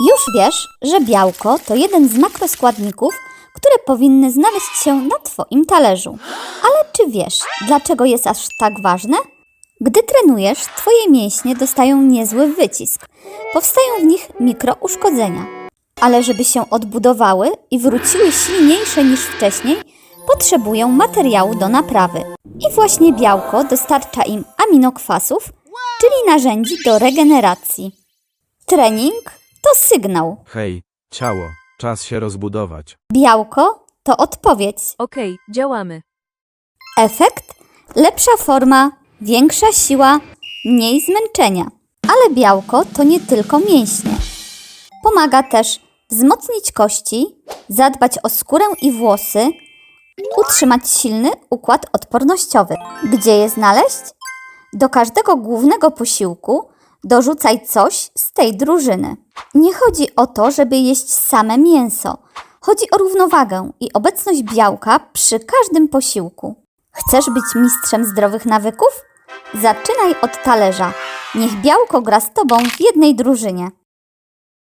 Już wiesz, że białko to jeden z makroskładników, które powinny znaleźć się na Twoim talerzu. Ale czy wiesz, dlaczego jest aż tak ważne? Gdy trenujesz, Twoje mięśnie dostają niezły wycisk. Powstają w nich mikrouszkodzenia. Ale żeby się odbudowały i wróciły silniejsze niż wcześniej, potrzebują materiału do naprawy. I właśnie białko dostarcza im aminokwasów, czyli narzędzi do regeneracji. Trening to sygnał. Hej, ciało, czas się rozbudować. Białko to odpowiedź. Okej, działamy. Efekt lepsza forma, większa siła, mniej zmęczenia. Ale białko to nie tylko mięśnie. Pomaga też wzmocnić kości, zadbać o skórę i włosy, utrzymać silny układ odpornościowy. Gdzie je znaleźć? Do każdego głównego posiłku dorzucaj coś z tej drużyny. Nie chodzi o to, żeby jeść same mięso. Chodzi o równowagę i obecność białka przy każdym posiłku. Chcesz być mistrzem zdrowych nawyków? Zaczynaj od talerza. Niech białko gra z tobą w jednej drużynie.